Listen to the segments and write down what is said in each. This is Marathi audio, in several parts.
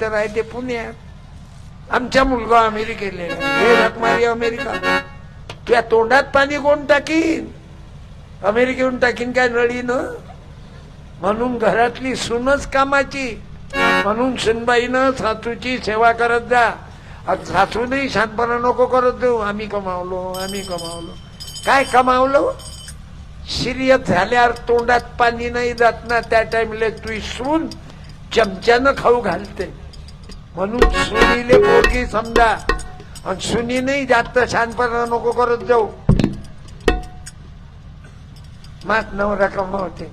तर आहे ते पुण्यात आमच्या मुलगा अमेरिकेला हे रकमारी अमेरिका. तुझ्या तोंडात पाणी कोण टाकीन. अमेरिकेहून टाकीन काय नळीन? म्हणून घरातली सूनच कामाची. म्हणून सुनबाईनं सासूची सेवा करत जा. सासूनही शांतपणा नको करत देऊ. आम्ही कमावलो आम्ही कमावलो. काय कमावलो? सिरियस झाल्यावर तोंडात पाणी नाही जात ना त्या टाइमला तू सून चमच्यानं खाऊ घालते. म्हणून सुनीले पोरगी समजा आणि सुनीने जास्त शांतपणा नको करत जाऊ. मात नवरा कमावते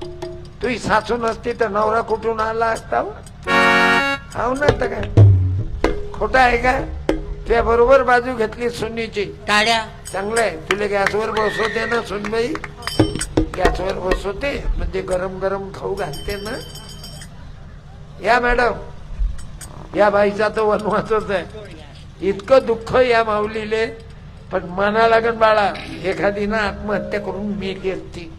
तुही सासू नसती तर नवरा कुठून आला असता हो? ना तर काय? खोट आहे का? तुझ्या बरोबर बाजू घेतली सुनीची टाळ्या चांगलं आहे. तुला गॅसवर बसवते ना सुनबाई? गॅसवर बसवते. म्हणजे गरम गरम खाऊ घालते ना? या मॅडम. या बाईचा तर वनवासच आहे. इतकं दुःख या माऊलीले पण मना लागन बाळा एखादी ना आत्महत्या करून मी असती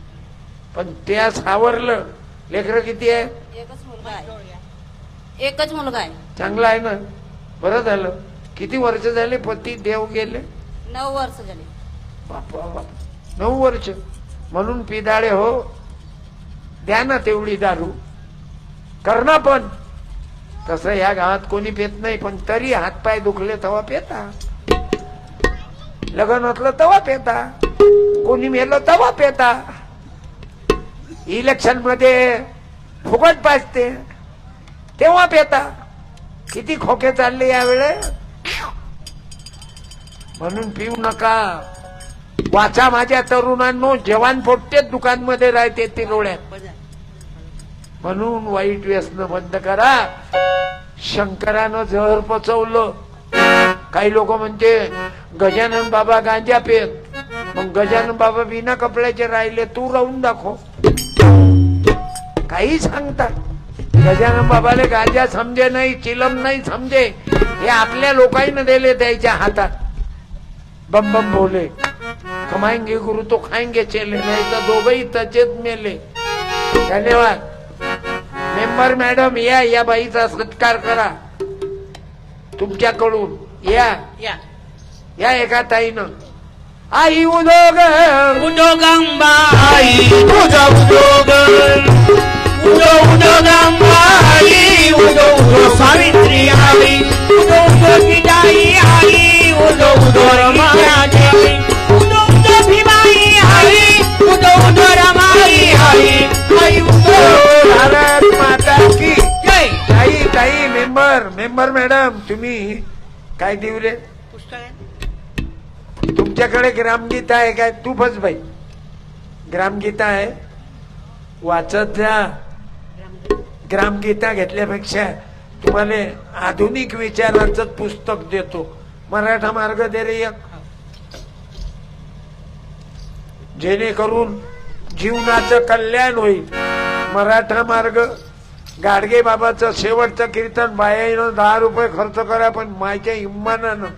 पण त्या सावरलं. लेकरं किती आहे? एकच मुलगा आहे. एकच मुलगा आहे. चांगलं आहे ना? बरं झालं. किती वर्ष झाले पती देव गेले? नऊ वर्ष झाले. बापा बाप. नऊ वर्ष. म्हणून पिदाळे हो. द्या ना तेवढी दारू. कर ना पण. तसं ह्या गावात कोणी पेत नाही पण तरी हातपाय दुखले तेव्हा पेता. लग्न होतलं तेव्हा पेता. कोणी मेलं तेव्हा पेता. इलेक्शनमध्ये फुकट पाजते तेव्हा पेता. किती खोके चालले यावेळे? म्हणून पिऊ नका. वाचा माझ्या तरुणांनो जवान फोटतेच दुकानमध्ये राहते ते डोळ्यात. म्हणून वाईट व्यसन बंद करा. शंकरानं जहर पचवलं. काही लोक म्हणते गजानन बाबा गांजा पेत मग गजानन बाबा बिना कपड्याचे राहिले तू राहून दाखव. काही सांगतात. गजानन बाबाले गांजा समजे नाही चिलम नाही समजे. हे आपल्या लोकांना दिले त्याच्या हातात. बम बम बोले. कमाएंगे गुरु तो खाएंगे चेले नाही तर दोघही तचेत मेले. धन्यवाद. मेंबर मॅडम या या बाईचा सत्कार करा. तुमच्याकडून. या. या. या एका ताईनं. आई उदोग. उदोगंबाई तुझा उदोग. उदो उदोगंबाई मेंबर मेंबर मॅडम तुम्ही काय देऊ रे तुमच्याकडे ग्रामगीता आहे काय? तू बस बाई. ग्रामगीता आहे. वाचत जा. ग्रामगीता घेतल्यापेक्षा तुम्हाला आधुनिक विचारांचं पुस्तक देतो. मराठा मार्ग दे रे जेणेकरून जीवनाचं कल्याण होईल. मराठा मार्ग गाडगे बाबाचं शेवटचं कीर्तन बायानं दहा रुपये खर्च करा पण माझ्या इम्मानानं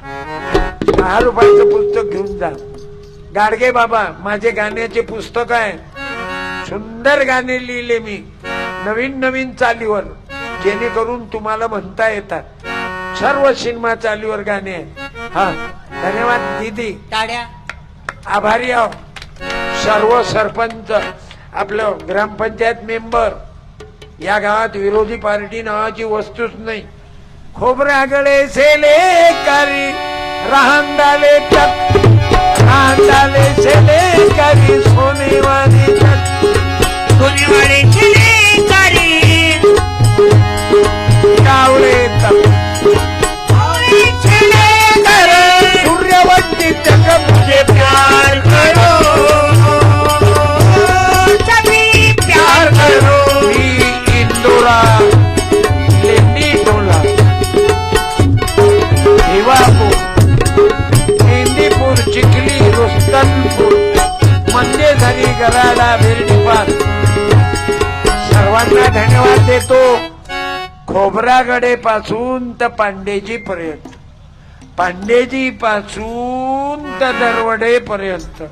दहा रुपयाचं पुस्तक घेऊन जा. गाडगे बाबा माझे गाण्याचे पुस्तक आहे. सुंदर गाणे लिहिले मी नवीन नवीन चालीवर जेणेकरून तुम्हाला म्हणता येतात. सर्व सिनेमा चालीवर गाणे आहे हा धन्यवाद दीदी. टाळ्या आभारी आहो. सर्व सरपंच आपलं ग्रामपंचायत मेंबर या गावात विरोधी पार्टी नावाची वस्तूच नाही. खोबरागळे सेले करी राहंदाले चक राहंदाले सेले करी सोनेवाडी चक सोनेवाडी कराडा बिर्डीपार सर्वांना धन्यवाद देतो. खोबरागडे पासून तर पांडेजी पर्यंत पांडेजी पासून तर दरवडे पर्यंत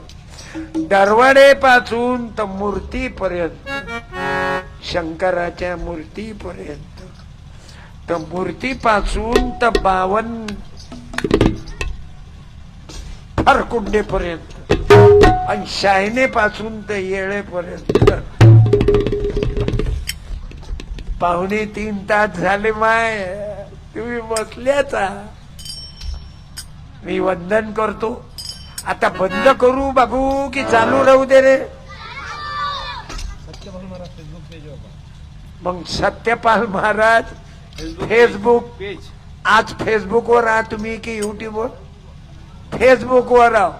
दरवडे पासून तर मूर्ती पर्यंत शंकराच्या मूर्ती पर्यंत तर मूर्तीपासून तर बावन फरकुंडेपर्यंत आणि शायनेपासून तर येळेपर्यंत. पाहुणे तीन तास झाले माय. तुम्ही बसल्याचा. मी वंदन करतो. आता बंद करू बाबू की चालू राहू दे रे. मग सत्यपाल महाराज फेसबुक पेज आज फेसबुकवर आहात तुम्ही की युट्यूबवर फेसबुकवर आहो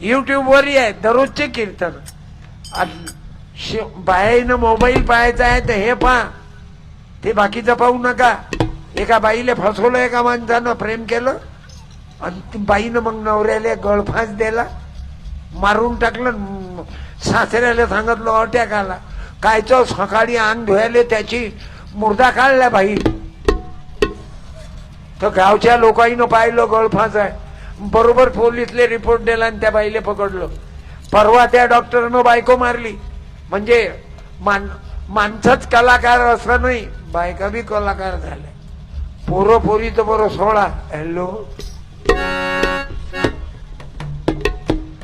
युट्यूबवरही आहे दररोजचे कीर्तन. आणि बाईनं मोबाईल पाहायचा आहे तर हे पहा. ते बाकीचं पाहू नका. एका बाईला फसवलं एका माणसानं प्रेम केलं. आणि ती बाईनं मग नवऱ्याला गळफास दिला. मारून टाकलं सासऱ्याला सांगितलं अटॅक आला कायचं सकाळी अंग धुयाले त्याची मुर्दा काढला बाई. तर गावच्या लोकांनी पाहिलं गळफास आहे. बरोबर पोलीसले रिपोर्ट दिला आणि त्या बाईले पकडलं. परवा त्या डॉक्टरनं बायको मारली. म्हणजे मान माणसंच कलाकार असं नाही बायका बी कलाकार झाल्या. पोरं पोरी तर बरं सोळा हॅलो?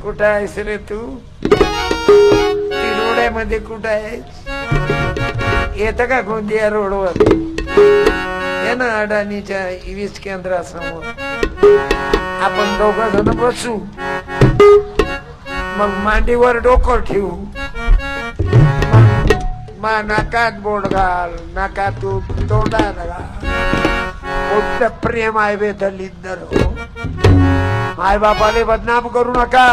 कुठं आहेस रे तू? तिरोड्यामध्ये कुठं आहेस? येतं का गोंदिया रोडवर? ना अडाणीच्या वीज केंद्रासमोर. आपण दोघ जण बसू. मग मांडीवर डोकं ठेवू. मा नाकात बोट घाल नाकातून तोंडात घाल प्रेम आहे बे दलिंदर माय बापाले बदनाम करू नका.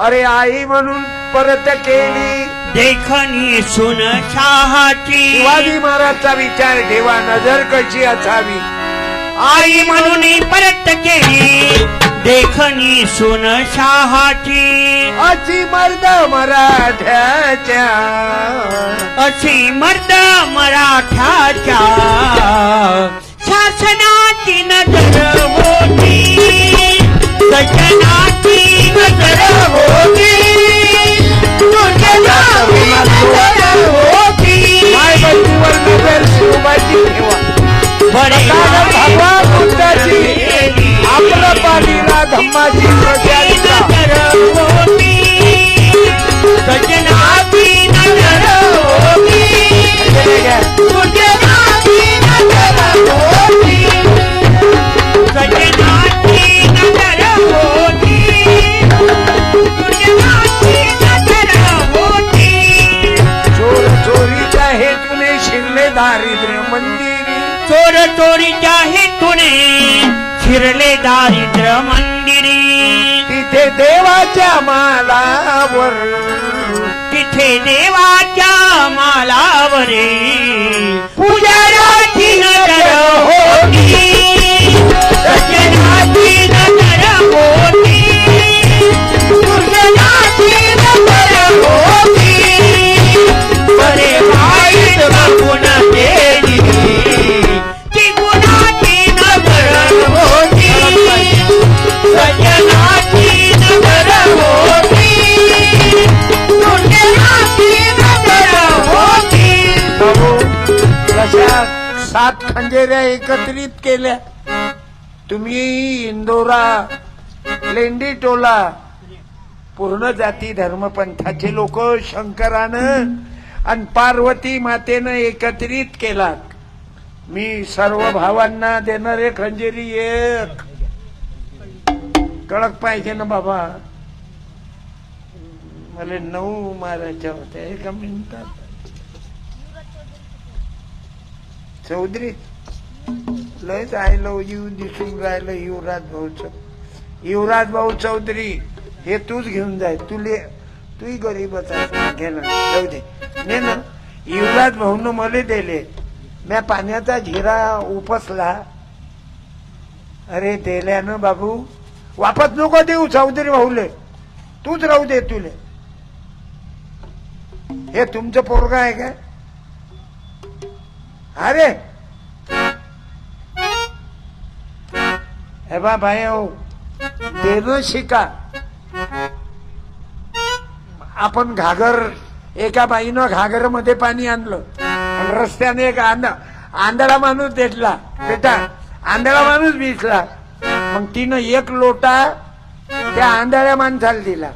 अरे आई म्हणून परत केली. देखणी सुन शहाची. शिवाजी महाराजचा विचार ठेवा नजर कशी असावी? आई म्हणून परत केली. देखणी सुन शहाची. अशी मर्द मराठ्याच्या. अशी मर्द मराठाच्या शासनाची पालीला धम्माची प्रचारिता नजर होती सजनाची नजर होती तुझ्या नावी नजर होती सजनाची नजर होती तुझ्या नावी नजर होती। चोर चोरीच्या हेतूने शिरले दारिद्र्य मंदिरी चोर चोरीच्या हेतूने शिरले दारिद्र्य मंदिरी तिथे देवाच्या मालावर. तिथे देवाच्या मालावरे पुजाराची नजर होती. सात एकत्रित केल्या. तुम्ही इंदोरा लेंडी टोला पूर्ण जाती धर्मपंथाचे लोक शंकरानं आणि पार्वती मातेनं एकत्रित केला मी सर्व भावांना देणारे खंजेरी एक. कळक पाहिजे ना बाबा. मला नऊ मारायच्या होत्या एका मिनिटात. चौधरी लयच आय लव यू दिसून राहिलं युवराज भाऊ चौधरी युवराज भाऊ चौधरी हे तूच घेऊन जाय. तुले तूही गरीबच घे ना. जाऊ दे. ने ना युवराज भाऊन मला दिले. म्या पाण्याचा झिरा उपसला. अरे दिल्यानं बाबू. वापस नको देऊ चौधरी भाऊले. तूच राहू दे तुले. हे तुमचं पोरगा आहे काय? अरे हे बा भाई हो देणं शिका. आपण घागर एका बाईनं घागरमध्ये पाणी आणलं. रस्त्याने एक आंध आंधळा माणूस देतला बेटा आंधळा माणूस दिसला मग तिनं एक लोटा त्या आंधळ्या माणसाला दिला.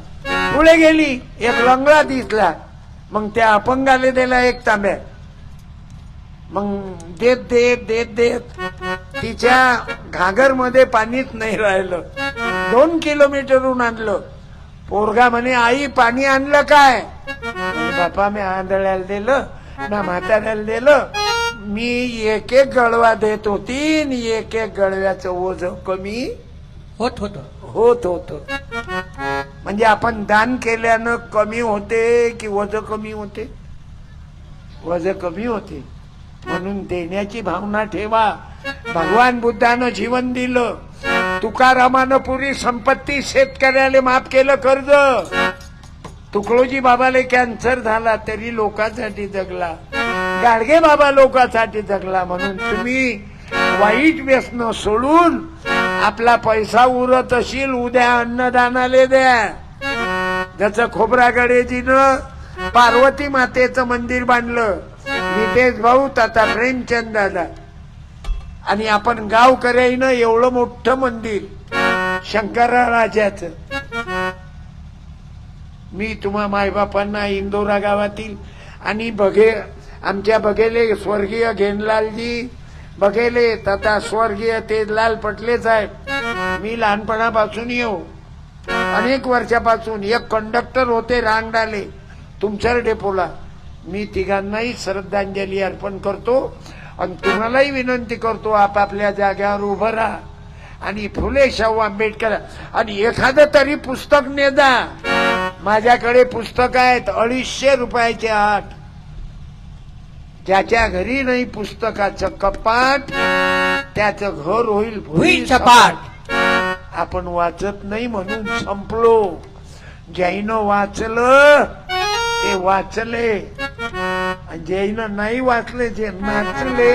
पुढे गेली एक लंगडा दिसला. मग त्या अपंगाले दिला एक तांब्या. मग देत देत देत देत. तिच्या घागरमध्ये पाणीच नाही राहिलं. दोन किलोमीटरहून आणलं. पोरगा म्हणे आई पाणी आणलं काय? बापा मी आंधळ्याला दिलं ना म्हाताऱ्याला दिलं. मी एक एक गळवा देत होती आणि एक एक गळव्याचं ओझ कमी होत होत. होत होत. म्हणजे आपण दान केल्यानं कमी होते की वज कमी होते? वज कमी होते. म्हणून देण्याची भावना ठेवा. भगवान बुद्धानं जीवन दिलं. तुकारामानं पुरी संपत्ती शेतकऱ्याला माफ केलं कर्ज. तुकडोजी बाबाले कॅन्सर झाला तरी लोकांसाठी जगला. गाडगे बाबा लोकांसाठी जगला म्हणून तुम्ही वाईट व्यसन सोडून आपला पैसा उरत असेल उद्या अन्नदानाले द्या. जसं खोबरा गडेजीनं पार्वती मातेचं मंदिर बांधलं नितेश भाऊ तथा प्रेमचंद दादा आणि आपण गावकऱ्यानं एवढं मोठं मंदिर शंकराराजाचं मी तुम्हा मायबापांना इंदोरा गावातील आणि बघे आमच्या बघेले स्वर्गीय घेनलालजी बघेले तथा स्वर्गीय तेजलाल पटले साहेब. मी लहानपणापासून येऊ. अनेक वर्षापासून एक कंडक्टर होते रांगडाले तुमच्या डेपोला मी तिघांनाही श्रद्धांजली अर्पण करतो आणि तुम्हालाही विनंती करतो आपापल्या जाग्यावर उभं राहा. आणि फुले शाहू आंबेडकर आणि एखादं तरी पुस्तक नेदा. माझ्याकडे पुस्तक आहेत अडीचशे रुपयाचे आठ. ज्याच्या घरी नाही पुस्तकाचं कपाट त्याचं घर होईल भुई सपाट. आपण वाचत नाही म्हणून संपलो. ज्याईनं वाचलं ते वाचले. आणि नाही वाचले जे नाचले